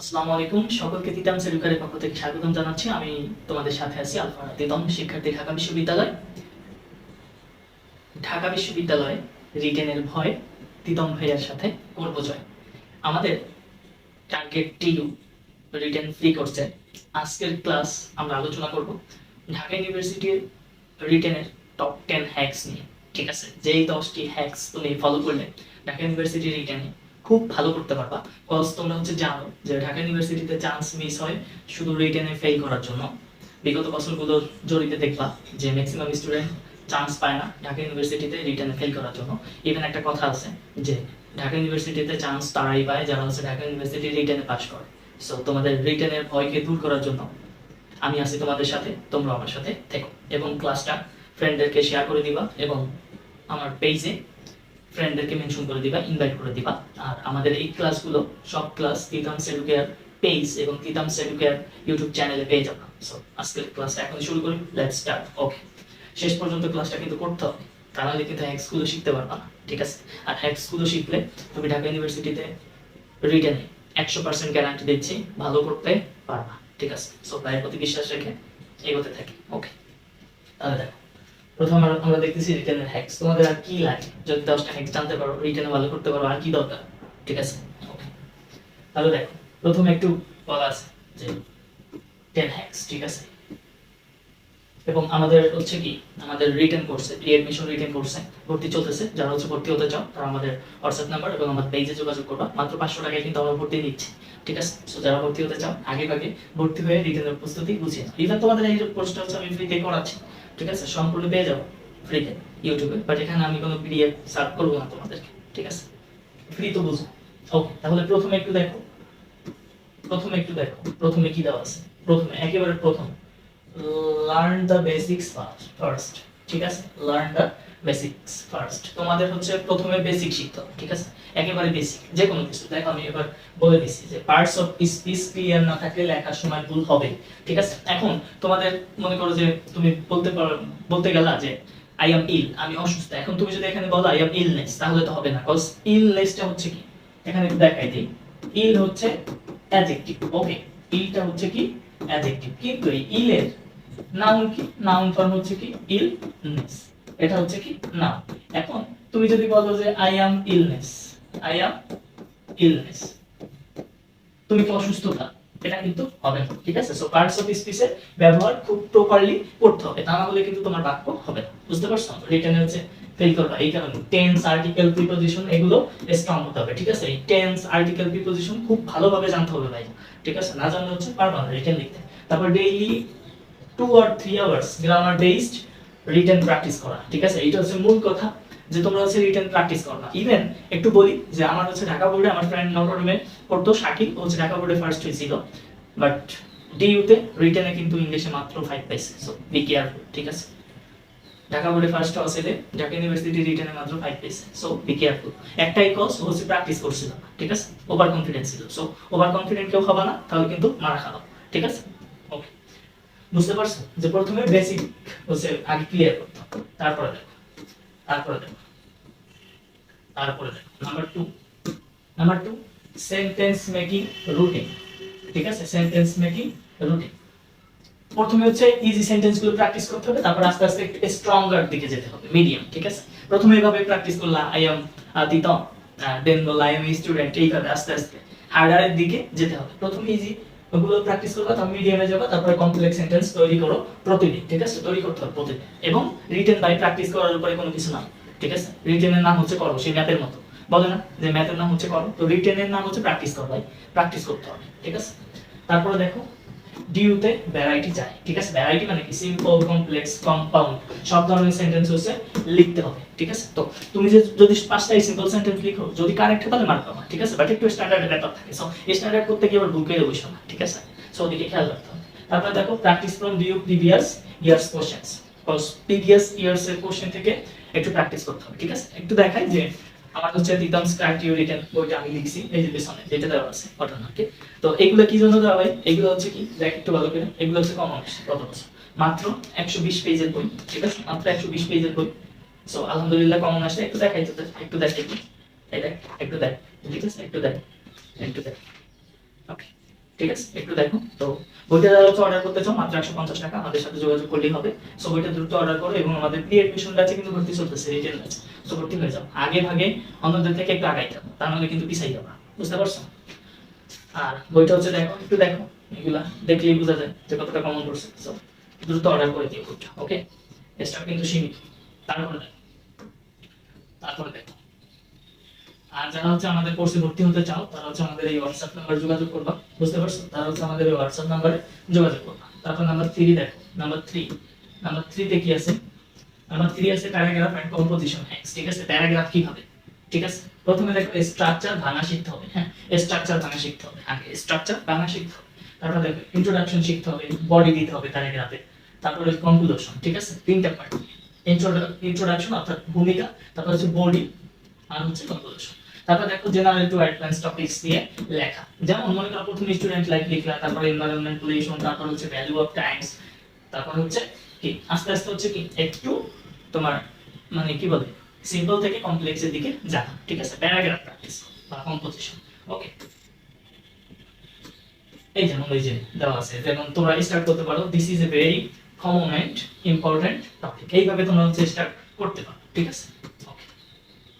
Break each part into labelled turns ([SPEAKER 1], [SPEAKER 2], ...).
[SPEAKER 1] আসসালামু আলাইকুম। সকলকে তিতাম সেলুকারের পক্ষ থেকে স্বাগতম জানাচ্ছি। আমি তোমাদের সাথে আছি আলফা তিতম, শিক্ষার্থী ঢাকা বিশ্ববিদ্যালয়। ঢাকা বিশ্ববিদ্যালয়ে রিটেনের ভয় তিতম ভাইয়ার সাথে করব জয়। আমাদের টার্গেট টিউ রিটেন ফ্রি কোর্সে আজকের ক্লাস আমরা আলোচনা করব ঢাকা ইউনিভার্সিটির রিটেনের টপ টেন হ্যাক্স নিয়ে। ঠিক আছে? যেই দশটি হ্যাক্স তুমি ফলো করলে ঢাকা ইউনিভার্সিটি রিটেনে খুব ভালো করতে পারবা। কজ তোমরা হচ্ছে জানো যে ঢাকা ইউনিভার্সিটিতে চান্স মিস হয় শুধু রিটেনে ফেল করার জন্য। বিগত বছরগুলোর জড়িতে দেখবা যে ম্যাক্সিমাম স্টুডেন্ট চান্স পায় না ঢাকা ইউনিভার্সিটিতে রিটেনে ফেল করার জন্য। ইভেন একটা কথা আছে যে ঢাকা ইউনিভার্সিটিতে চান্স তারাই পায় যারা হচ্ছে ঢাকা ইউনিভার্সিটি রিটেনে পাস করে। সো তোমাদের রিটেনের ভয়কে দূর করার জন্য আমি আছি তোমাদের সাথে তোমরা আমার সাথে থেকো। এবং ক্লাসটা ফ্রেন্ডদেরকে শেয়ার করে দিবা এবং আমার পেজে ফ্রেন্ডদেরকে মেনশন করে দিবা ইনভাইট করে দিবা। আর আমাদের এই ক্লাসগুলো সব ক্লাস তিতাম সেলুকেয়ার পেজ এবং তিতাম সেলুকেয়ার ইউটিউব চ্যানেলে পেয়ে যাবা। সো আজকের ক্লাসটা এখন শুরু করি লেটস স্টার্ট ওকে শেষ পর্যন্ত ক্লাসটা কিন্তু করতে হবে। তা নাহলে কিন্তু হ্যাক্সগুলো শিখতে পারবা না, ঠিক আছে? আর হ্যাক্সগুলো শিখলে তুমি ঢাকা ইউনিভার্সিটিতে রিটেনে একশো পার্সেন্ট গ্যারান্টি দিচ্ছি, ভালো করতে পারবা, ঠিক আছে? সো ভাইয়ের প্রতি বিশ্বাস রেখে এগোতে থাকি ওকে তাহলে দেখো। প্রথম আমরা- দেখতেছি রিটেনের হ্যাক্স তোমাদের আর কি লাগে? যদি দশটা হ্যাক্স জানতে পারো রিটেনে ভালো করতে পারো, আর কি দরকার? ঠিক আছে? তাহলে দেখো, প্রথমে একটু বলা আছে যে টেন হ্যাক্স ঠিক আছে? এবং আমাদের হচ্ছে কি, আমাদের রিটেন কোর্সে প্রি এডমিশন রিটেন কোর্সে ভর্তি চলতেছে। যারা হচ্ছে ভর্তি হতে চাও, তারা আমাদের হোয়াটসঅ্যাপ নাম্বার এবং আমাদের পেজে যোগাযোগ করবা। মাত্র পাঁচশো টাকায় কিন্তু আমরা ভর্তি দিচ্ছি ঠিক আছে? সো যারা ভর্তি হতে চাও, আগে আগে ভর্তি হয়ে রিটেনের প্রস্তুতি বুঝিয়ে নাও। ইভেন তোমাদের এই কোর্সটা হচ্ছে, আমি ফ্রিতে করাচ্ছি। ঠিক আছে? সম্পূর্ণ পেয়ে যাব ফ্রিতে ইউটিউবে। বাট এখানে আমি কোনো পিডিএফ সার্ভ করব না তোমাদেরকে, ঠিক আছে? ফ্রি তো বুঝো। ওকে তাহলে প্রথমে একটু দেখো। প্রথমে একটু দেখো। প্রথমে কি দেওয়া আছে? প্রথমে, একেবারে প্রথম। লার্ন দ্য বেসিক্স ফার্স্ট ঠিক আছে? লার্ন দ্য বেসিক্স ফার্স্ট তোমাদের হচ্ছে প্রথমে বেসিক শিখতে হবে, ঠিক আছে? একেবারে বেসিক যে কোনো কিছু। দেখো, আমি এবার বলে দিচ্ছি যে পার্টস অফ স্পিচ ক্লিয়ার না থাকলে লেখার সময় ভুল হবে, ঠিক আছে? এখন তোমাদের মনে করো যে তুমি বলতে পারো, বলতে গেলা যে আই এম ইল আমি অসুস্থ। এখন তুমি যদি এখানে বলো আই এম ইলনেস তাহলে তো হবে না কজ ইলনেসটা হচ্ছে কি? এখানে দেখাই দিই। ইল হচ্ছে অ্যাডজেক্টিভ ওকে ইলটা হচ্ছে কি? অ্যাডজেক্টিভ কিন্তু এই ইলের নাউন কি? নাউন ফর্ম হচ্ছে কি? ইলনেস এটা হচ্ছে কি? নাউন এখন তুমি যদি বলো যে I am illness I am illness তুমি কি অসুস্থতা এটা কিন্তু হবে না, ঠিক আছে? সো পার্টস অফ স্পিচের ব্যবহার খুব প্রপারলি করতে হবে। তা না হলে কিন্তু তোমার বাক্য হবে না, বুঝতে পারছ? রিটেনে হচ্ছে ফেল করবা, এই কারণে টেন্স আর্টিকেল প্রিপোজিশন এগুলো স্ট্রং হতে হবে, ঠিক আছে? এই টেন্স আর্টিকেল প্রিপোজিশন খুব ভালোভাবে জানতে হবে ভাই ঠিক আছে? না জানলে হচ্ছে পারবা না রিটেন লিখতে। তারপর ডেইলি টু আর three hours grammar based practice করা, ঠিক আছে? এটা হচ্ছে মূল কথা, যে তোমরা হচ্ছে রিটেন প্র্যাকটিস করো না। ইভেন একটু বলি যে আমার হচ্ছে ঢাকা বোর্ডে আমার ফ্রেন্ড পড়তো হচ্ছে ঢাকা বোর্ডে ফার্স্ট হয়েছিল বাট কিন্তু ইংলিশে মাত্র ফাইভ পাইছে সো বি কেয়ারফুল ঠিক আছে? ঢাকা বোর্ডে ফার্স্ট ঢাকা ইউনিভার্সিটি মাত্র ফাইভ সো বি কেয়ারফুল একটাই কজ হচ্ছে প্র্যাকটিস করছিল ঠিক আছে? ওভার কনফিডেন্স ছিল সো ওভার কনফিডেন্ট কেউ হবে না, তাহলে কিন্তু মারা খাওয়া ঠিক আছে? বুঝতে পারছ যে প্রথমে বেসিক হচ্ছে আগে ক্লিয়ার করতে তারপরে দেখো। তারপরে দেখো। তারপরে দেখো। Number two number two sentence making routine ঠিক আছে? সেন্টেন্স মেকিং রুটিন প্রথমে হচ্ছে ইজি সেন্টেন্সগুলো প্র্যাকটিস করতে হবে, তারপর আস্তে আস্তে একটু স্ট্রঙ্গার দিকে যেতে হবে মিডিয়াম ঠিক আছে? প্রথমে এভাবে প্র্যাকটিস করলা আই এম দিতম দেন বললা আই এম স্টুডেন্ট এইভাবে আস্তে আস্তে হার্ডারের দিকে যেতে হবে। প্রথমে ইজি ওগুলো প্র্যাকটিস করবা তুমি মিডিয়ামে যাবা, তারপরে কমপ্লেক্স সেন্টেন্স তৈরি করো প্রতিদিন, ঠিক আছে? তৈরি করতে হবে প্রতিদিন। এবং রিটেন বাই প্র্যাকটিস করার উপরে কোনো কিছু না, ঠিক আছে? রিটেনের নাম হচ্ছে করো, সেই ম্যাথের মতো। বলে না যে ম্যাথের নাম হচ্ছে করো, তো রিটেনের নাম হচ্ছে প্র্যাকটিস করো ভাই প্র্যাকটিস করতে হবে, ঠিক আছে? তারপরে দেখো ডিউতে ভ্যারাইটি চাই ঠিক আছে? ভ্যারাইটি মানে কি? সিম্পল কমপ্লেক্স কম্পাউন্ড সব ধরনের সেন্টেন্স হচ্ছে লিখতে হবে, ঠিক আছে? তো তুমি যে যদি পাঁচটাই সিম্পল সেন্টেন্স লিখো, যদি কারেক্ট হয় তাহলে মার্ক পাবা, ঠিক আছে? বাট একটু স্ট্যান্ডার্ডের ব্যাপার থাকে। সো স্ট্যান্ডার্ড করতে গিয়ে আবার করে বসো না, ঠিক আছে? সো ওদিকে খেয়াল রাখতে হবে। তারপরে দেখো practice from view previous years questions previous years এর কোশ্চেন থেকে একটু প্র্যাকটিস করতে হবে, ঠিক আছে? একটু দেখাই যে আমার হচ্ছে দিতাম স্ক্রাইটিউ রিটেন বইটা আমি লিখছি, এই যে পেছনে, যেটা দেওয়া আছে ঘটনাকে তো এগুলো কি জন্য দেওয়া হয়? এগুলো হচ্ছে কি, দেখ, একটু ভালো করে, এগুলো হচ্ছে কমন কত মাত্র একশো বিশ পেজের বই, ঠিক আছে? মাত্র একশো বিশ পেজের বই। সো আলহামদুলিল্লাহ কমন আসে, একটু দেখাই তো একটু দেখ একটু দেখ একটু দেখ, ঠিক আছে? একটু দেখ একটু দেখ। ওকে ঠিক আছে, একটু দেখো। তো বইটা যারা হচ্ছে অর্ডার করতে চাও, মাত্র একশো পঞ্চাশ টাকা আমাদের সাথে যোগাযোগ করলেই হবে। সো বইটা দ্রুত অর্ডার করো এবং আমাদের প্রি এডমিশন ব্যাচে কিন্তু ভর্তি চলতেছে রিটেল ব্যাচ সো ভর্তি হয়ে যাও। আগে ভাগে অন্যদের থেকে একটু আগাই যাব তার নাহলে কিন্তু পিছাই যাবা। বুঝতে পারছ? আর বইটা হচ্ছে দেখো, একটু দেখো। এগুলা দেখলেই বোঝা যায় যে কতটা কমন পড়ছে সো দ্রুত অর্ডার করে দিও বইটা ওকে স্টক কিন্তু সীমিত, তারপরে দেখো। তারপরে দেখো। আর যারা হচ্ছে আমাদের কোর্সে ভর্তি হতে চাও, তারা হচ্ছে আমাদের এই হোয়াটসঅ্যাপ নাম্বারে যোগাযোগ করবা, বুঝতে পারছ? তারা হচ্ছে আমাদের এই হোয়াটসঅ্যাপ নাম্বারে যোগাযোগ করবা। তারপর নাম্বার থ্রি দেখো নাম্বার থ্রি নাম্বার থ্রিতে কি আছে? নাম্বার থ্রি আছে প্যারাগ্রাফ এন্ড কম্পোজিশন হ্যাক্স ঠিক আছে? প্যারাগ্রাফ কীভাবে? ঠিক আছে? প্রথমে দেখো স্ট্রাকচার ভাঙা শিখতে হবে হ্যাঁ? স্ট্রাকচার ভাঙা শিখতে হবে। আগে স্ট্রাকচার ভাঙা শিখতে হবে। তারপর দেখো ইন্ট্রোডাকশন শিখতে হবে বডি দিতে হবে প্যারাগ্রাফে তারপরে কনক্লুশন ঠিক আছে? তিনটা পার্ট ইন্ট্রোডাকশন অর্থাৎ ভূমিকা, তারপর হচ্ছে বডি আর হচ্ছে কনক্লুশন তারপর দেখো জেনারেল টু অ্যাডভান্স টপিকস দিয়ে লেখা। যেমন মনে করো প্রথমে স্টুডেন্ট লাইফ লিখলা, তারপর এনভায়রনমেন্ট পলিউশন তারপর হচ্ছে ভ্যালু অফ টাইমস তারপর হচ্ছে কি? আস্তে আস্তে হচ্ছে কি? একটু তোমার মানে কি বলে? সিম্পল থেকে কমপ্লেক্সের দিকে যাওয়া। ঠিক আছে? প্যারাগ্রাফ প্র্যাকটিস বা কম্পোজিশন ওকে এই যেমন এই যে দেওয়া আছে, যেমন তোমরা স্টার্ট করতে পারো this is a very common and important topic এইভাবে তোমরা হচ্ছে স্টার্ট করতে পারো। ঠিক আছে?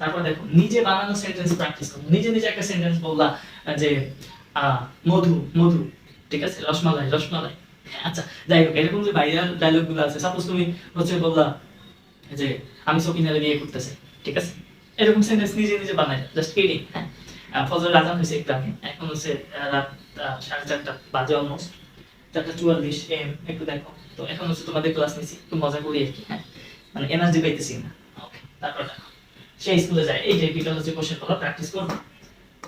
[SPEAKER 1] তারপর দেখো, নিজে বানানো সেন্টেন্স প্র্যাকটিস করো। নিজে নিজে একটা সেন্টেন্স বললা যে মধু মধু, ঠিক আছে, রসমালাই রসমালাই। আচ্ছা যাই হোক, এরকম যে ভাইরাল ডায়লগগুলো আছে সাপোজ তুমি হচ্ছে বললা যে, আমি সকিনারে বিয়ে করতেছি ঠিক আছে? এরকম সেন্টেন্স নিজে নিজে বানাই জাস্ট কিডিং হ্যাঁ? ফজর আজান হয়েছে একটু এখন হচ্ছে রাত সাড়ে চারটা বাজে অলমোস্ট চারটা চুয়াল্লিশ এম একটু দেখো। তো এখন হচ্ছে তোমাদের ক্লাস নিছি, একটু মজা করি আর কি হ্যাঁ? মানে এনার্জি পাইতেছি না। ওকে তারপর দেখো। সে স্কুলে যায়। এই যে হচ্ছে কোশ্চেনগুলো প্র্যাকটিস করব।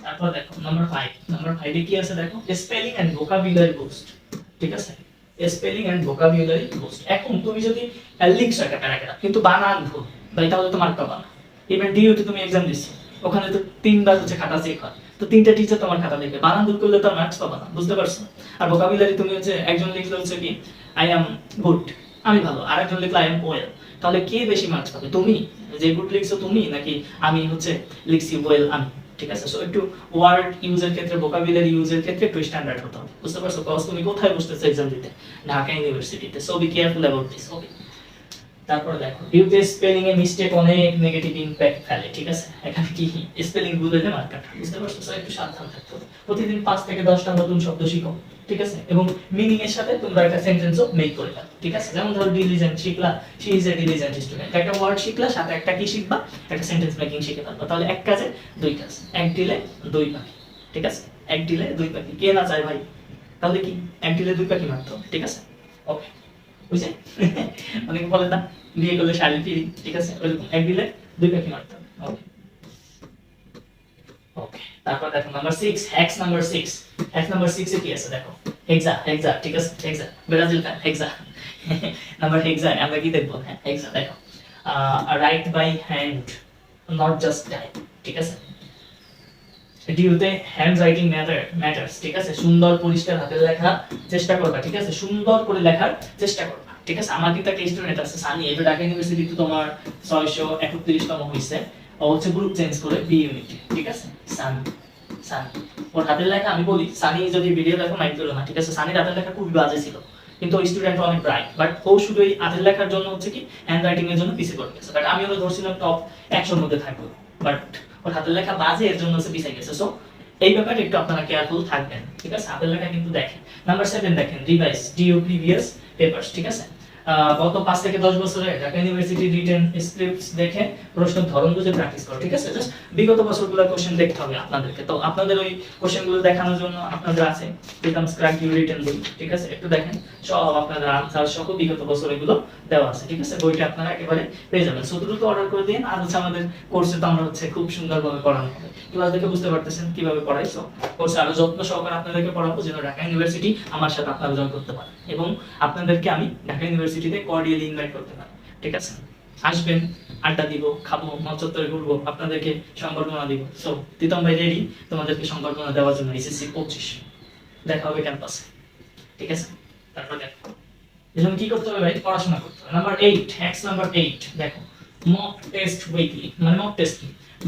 [SPEAKER 1] তারপর দেখো নাম্বার ফাইভ নাম্বার ফাইভে কি আছে দেখো? স্পেলিং এন্ড ভোকাবুলারি বুস্ট ঠিক আছে? স্পেলিং এন্ড ভোকাবুলারি বুস্ট এখন তুমি যদি লিখছো একটা প্যারাগ্রাফ কিন্তু বানান ভুল ভাই, তাহলে তো মার্ক পাবা না। ইভেন ডিউটি তুমি এক্সাম দিচ্ছো। ওখানে তো তিনবার হচ্ছে খাতা চেক হয়। তো তিনটা টিচার তোমার খাতা দেখবে বানান ভুল করলে তো আর মার্কস পাবা না, বুঝতে পারছ? আর ভোকাবুলারি তুমি হচ্ছে একজন লিখলে হচ্ছে কি আই অ্যাম গুড আমি ভালো। আর একজন লিখলে আই এম ওয়েল তাহলে কে বেশি মার্কস পাবে? তুমি। যে গুড লিখছো তুমি নাকি আমি হচ্ছে লিখছি ওয়েল আমি। ঠিক আছে? সো একটু ওয়ার্ড ইউজের ক্ষেত্রে ভোকাবুলারি ইউজের ক্ষেত্রে একটু স্ট্যান্ডার্ড হতে। হবে বুঝতে পারছ? কজ তুমি কোথায় বসতেছো এক্সাম দিতে? ঢাকা ইউনিভার্সিটিতে so be careful about this okay তারপরে দেখো ডিউতে স্পেলিং এ মিস্টেক অনেক নেগেটিভ ইমপ্যাক্ট ফেলে, ঠিক আছে? এখানে কি স্পেলিং ভুল হলে মার্ক বুঝতে পারছ? সো একটু সাবধান থাকতে হবে। প্রতিদিন পাঁচ থেকে দশটা নতুন শব্দ শিখো, ঠিক আছে? এবং মিনিং এর সাথে তোমরা একটা সেন্টেন্সও মেক করে ফেলো, ঠিক আছে? যেমন ধরো diligent শিখলা she is a diligent student একটা ওয়ার্ড শিখলা, সাথে একটা কি শিখবা? একটা সেন্টেন্স মেকিং শিখে ফেলবা। তাহলে এক কাজে দুই কাজ, এক দিলে দুই পাখি ঠিক আছে? এক দিলে দুই পাখি কে না চায় ভাই? তাহলে কি? এক দিলে দুই পাখি মারতে ঠিক আছে? ওকে বুঝছে অনেকে বলে না, বিয়ে করলে শাড়ি ফিরি ঠিক আছে? ওইরকম, এক ডিলে দুই পাখি মারতে ওকে ওকে তারপর দেখো number six hacks number six hacks number six এ কি আছে? দেখো হেক্সা হেক্সা ঠিক আছে? হেক্সা ব্রাজিল কার হেক্সা নাম্বার হেক্সা আমরা কি দেখব? হ্যাঁ হেক্সা দেখো। Write by hand not just type ঠিক আছে? ডিউতে হ্যান্ড রাইটিং ম্যাটার ম্যাটার্স ঠিক আছে? সুন্দর পরিষ্কার হাতে লেখা চেষ্টা করবা, ঠিক আছে? সুন্দর করে লেখার চেষ্টা করবা, ঠিক আছে? আমার কিন্তু একটা স্টুডেন্ট আছে, সানি এটা ঢাকা ইউনিভার্সিটিতে তোমার ছয়শো একত্রিশতম হয়েছে হচ্ছে গ্রুপ চেঞ্জ করে বি ইউনিটে ঠিক আছে? সানি সানি ওর হাতের লেখা আমি বলি সানি যদি ভিডিও দেখো মাইক করো না, ঠিক আছে? সানির হাতের লেখা খুবই বাজে ছিল, কিন্তু ওই স্টুডেন্ট অনেক ব্রাইট বাট ও শুধু এই হাতের লেখার জন্য হচ্ছে কি হ্যান্ড রাইটিং এর জন্য পিছিয়ে পড়ে গেছে। বাট আমি ওরা ধরছিলাম টপ একশোর মধ্যে থাকব। বাট ওর হাতের লেখা বাজে, এর জন্য হচ্ছে পিছিয়ে গেছে। সো এই ব্যাপারে একটু আপনারা কেয়ারফুল থাকবেন, ঠিক আছে? হাতের লেখা কিন্তু দেখেন। নাম্বার সেভেন দেখেন রিভাইস ডিও প্রিভিয়াস পেপারস ঠিক আছে? গত পাঁচ থেকে দশ বছরে ঢাকা ইউনিভার্সিটি রিটেন স্ক্রিপ্টস দেখে প্রশ্নের ধরন বুঝে প্র্যাকটিস করো, ঠিক আছে? জাস্ট বিগত বছরগুলোর কোশ্চেন দেখতে হবে আপনাদেরকে। তো আপনাদের ওই কোশ্চেনগুলো দেখানোর জন্য আপনাদের আছে বিকামস ক্র্যাক ইউ রিটেন বই ঠিক আছে? একটু দেখেন, সব আপনাদের আনসার সহ বিগত বছর এগুলো দেওয়া আছে, ঠিক আছে? বইটা আপনারা একেবারে পেয়ে যাবেন। সো দ্রুত অর্ডার করে দিন, আর হচ্ছে আমাদের কোর্সে তো আমরা হচ্ছে খুব সুন্দরভাবে পড়ানো হবে। ক্লাস দেখে বুঝতে পারতেছেন কীভাবে পড়াই সো কোর্সে আরও যত্ন সহকারে আপনাদেরকে পড়াবো, যেন ঢাকা ইউনিভার্সিটি আমার সাথে আপনারা জয়েন করতে পারেন। এবং আপনাদেরকে আমি ঢাকা ইউনিভার্সিটিতে কর্ডিয়ালি ইনভাইট করতে পারি ঠিক আছে? আসবেন, আড্ডা দিব, খাব, মঞ্চত্বরে ঘুরবো, আপনাদেরকে সংবর্ধনা দিব। সো তিতম ভাই রেডি তোমাদেরকে সংবর্ধনা দেওয়ার জন্য এসএসসি পঁচিশ। দেখা হবে ক্যাম্পাসে ঠিক আছে? তারপর দেখো। এজন্য কি করতে হবে ভাই? পড়াশোনা করতে হবে। Number eight hacks number eight দেখো। মক টেস্ট উইকলি মানে মক টেস্ট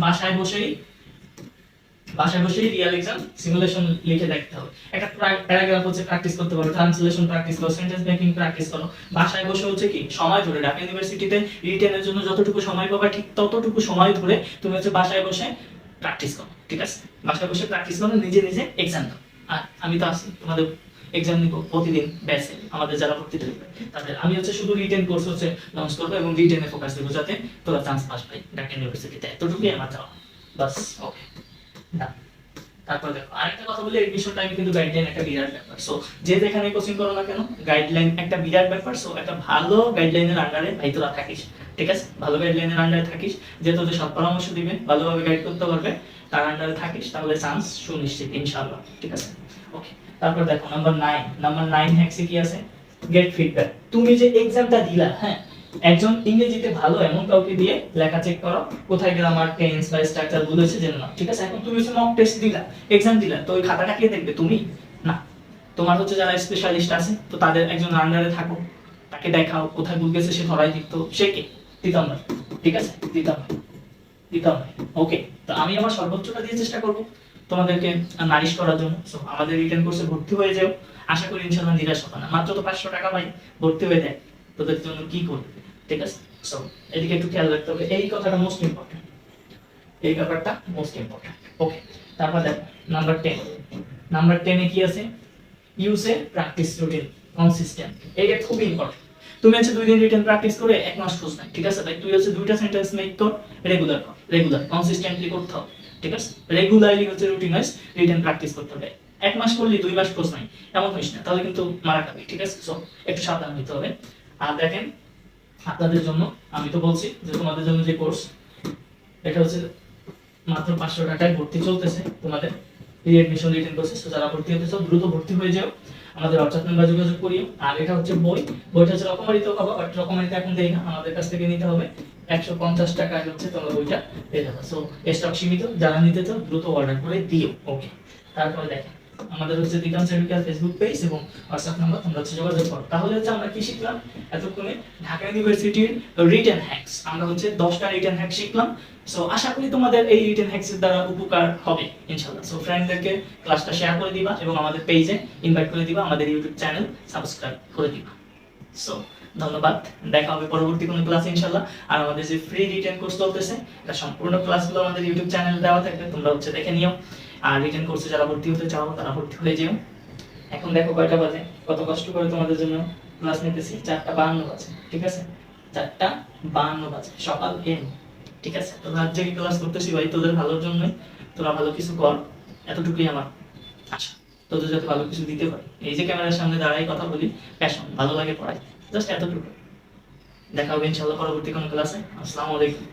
[SPEAKER 1] বাসায় বসেই বাসায় বসেই রিয়েল এক্সাম সিমুলেশন লিখে দেখতে হবে। একটা প্যারাগ্রাফ হচ্ছে প্র্যাকটিস করতে পারো ট্রান্সলেশন প্র্যাকটিস করো সেন্টেন্স মেকিং প্র্যাকটিস করো। বাসায় বসে হচ্ছে কি? সময় ধরে ঢাকা ইউনিভার্সিটিতে রিটেনের জন্য যতটুকু সময় পাবা, ঠিক ততটুকু সময় ধরে তুমি হচ্ছে বাসায় বসে প্র্যাকটিস করো, ঠিক আছে? বাসায় বসে প্র্যাকটিস করো, নিজে নিজে এক্সাম দাও। আর আমি তো আছি, তোমাদের এক্সাম নিব প্রতিদিন ব্যাচে আমাদের যারা ভর্তি থাকবে, তাদের। আমি হচ্ছে শুধু রিটেন কোর্স হচ্ছে লঞ্চ করব এবং রিটেনে ফোকাস দেবো যাতে তোরা চান্স পাস পাই ঢাকা ইউনিভার্সিটিতে এতটুকুই আমার চাওয়া বাস ওকে তারপর দেখো, আরেকটা কথা বলি এডমিশন টাইমে কিন্তু গাইডলাইন একটা বিরাট ব্যাপার। সো যে যেখানে কোচিং করো না কেন গাইডলাইন একটা বিরাট ব্যাপার। সো একটা ভালো গাইডলাইনের আন্ডারে ভাই তোরা থাকিস, ঠিক আছে? ভালো গাইডলাইনের আন্ডারে থাকিস, যে তোদের সৎ পরামর্শ দিবে, ভালোভাবে গাইড করতে পারবে, তার আন্ডারে থাকিস, তাহলে চান্স সুনিশ্চিত, ইনশাআল্লাহ, ঠিক আছে? ওকে তারপর দেখো নাম্বার নাইন নাম্বার নাইন হ্যাক্সে কি আছে? গেট ফিডব্যাক তুমি যে এক্সামটা দিলা হ্যাঁ একজন ইংরেজিতে ভালো এমন কাউকে দিয়ে লেখা চেক করো, কোথায় গ্রামার টেন্স বা স্ট্রাকচার বলেছে জেনে নাও। ঠিক আছে? এখন তুমি হচ্ছে মক টেস্ট দিলা এক্সাম দিলা, তো ওই খাতাটা কে দেখবে? তুমি? না। তোমার হচ্ছে যারা স্পেশালিস্ট আছে, তো তাদের একজন আন্ডারে থাকো। তাকে দেখাও, কোথায় ভুল গেছে সে ধরাই দিত সে কে? দিতাম ভাই। ঠিক আছে? দিতাম ভাই। দিতাম ভাই। ওকে তো আমি আমার সর্বোচ্চটা দিয়ে চেষ্টা করব তোমাদেরকে নারিশ করার জন্য। সো আমাদের রিটার্ন কোর্সে ভর্তি হয়ে যাও। আশা করি ইনশাল্লাহ নিরাশ হবে না। মাত্র তো পাঁচশো টাকা ভাই, ভর্তি হয়ে যায় তোদের জন্য কি করবে? ঠিক আছে? সো এদিকে একটু খেয়াল রাখতে হবে। এই কথাটা মোস্ট ইম্পর্টেন্ট এই ব্যাপারটা মোস্ট ইম্পর্টেন্ট ওকে তারপর দেখো নাম্বার টেন নাম্বার টেনে কি আছে? ইউসে প্র্যাকটিস রুটিন কনসিস্টেন্ট এইটা খুব ইম্পর্টেন্ট তুমি হচ্ছে দুই দিন রিটেন প্র্যাকটিস করে এক মাস খোঁজ নাই ঠিক আছে? তাই তুই হচ্ছে দুইটা সেন্টেন্স মেক কর রেগুলার কর। রেগুলার কনসিস্টেন্টলি করতে হবে। ঠিক আছে? রেগুলারলি হচ্ছে রুটিন ওয়াইজ রিটেন প্র্যাকটিস করতে হবে। এক মাস করলি, দুই মাস খোঁজ নাই। এমন হইস না। তাহলে কিন্তু মারা খাবি ঠিক আছে? সো একটু সাবধান হইতে হবে। আর দেখেন আপনাদের জন্য, আমি তো বলছি যে তোমাদের জন্য যে কোর্স এটা হচ্ছে মাত্র পাঁচশো টাকায় ভর্তি চলতেছে তোমাদের রিটেন প্রসেস তো যারা ভর্তি হতে চাও, দ্রুত ভর্তি হয়ে যাও। আমাদের হোয়াটসঅ্যাপ নাম্বার যোগাযোগ করিও। আর এটা হচ্ছে বই। বইটা হচ্ছে রকমারিতে বাট রকমারিতে এখন দেই না। আমাদের কাছ থেকে নিতে হবে। একশো পঞ্চাশ টাকায় হচ্ছে তোমরা বইটা পেয়ে যাবে। সো স্টক সীমিত। যারা নিতে চাও, দ্রুত অর্ডার করে দিও। ওকে তারপরে দেখেন। আমাদের হচ্ছে দিকাম সেভিকাল ফেসবুক পেজ এবং হোয়াটসঅ্যাপ নাম্বার তোমরা হচ্ছে যোগাযোগ করো। তাহলে হচ্ছে আমরা কি শিখলাম? এতক্ষণে ঢাকা ইউনিভার্সিটির রিটেন হ্যাক্স আমরা হচ্ছে দশটা রিটেন হ্যাক শিখলাম। সো আশা করি তোমাদের এই রিটেন হ্যাক্সের দ্বারা উপকার হবে, ইনশাআল্লাহ। সো ফ্রেন্ডদেরকে ক্লাসটা শেয়ার করে দিবা এবং আমাদের পেজে ইনভাইট করে দিবা, আমাদের ইউটিউব চ্যানেল সাবস্ক্রাইব করে দিবা। সো ধন্যবাদ। দেখা হবে পরবর্তী কোনো ক্লাস ইনশাল্লাহ আর আমাদের যে ফ্রি রিটার্ন কোর্স চলতেছে সম্পূর্ণ ক্লাসগুলো আমাদের ইউটিউব চ্যানেলে দেওয়া থাকবে, তোমরা হচ্ছে দেখে নিও। আর রিটেন কোর্সে যারা ভর্তি হতে চাও, তারা ভর্তি হয়ে যেও। এখন দেখো কয়টা বাজে, কত কষ্ট করে তোমাদের জন্য ক্লাস নিতেছি, চারটা বাহান্ন বাজে, ঠিক আছে? চারটা বাহান্ন বাজে, সকাল এম ঠিক আছে? তো রাত জেগে ক্লাস করতেছি ভাই, তোদের ভালোর জন্যই, তোরা ভালো কিছু কর, এতটুকুই আমার তোদের যাতে ভালো কিছু দিতে পারি। এই যে ক্যামেরার সামনে দাঁড়াই কথা বলি প্যাশন ভালো লাগে পড়াই জাস্ট এতটুকু। দেখা হবে ইনশাল্লাহ পরবর্তী কোনো ক্লাসে আসসালামু আলাইকুম।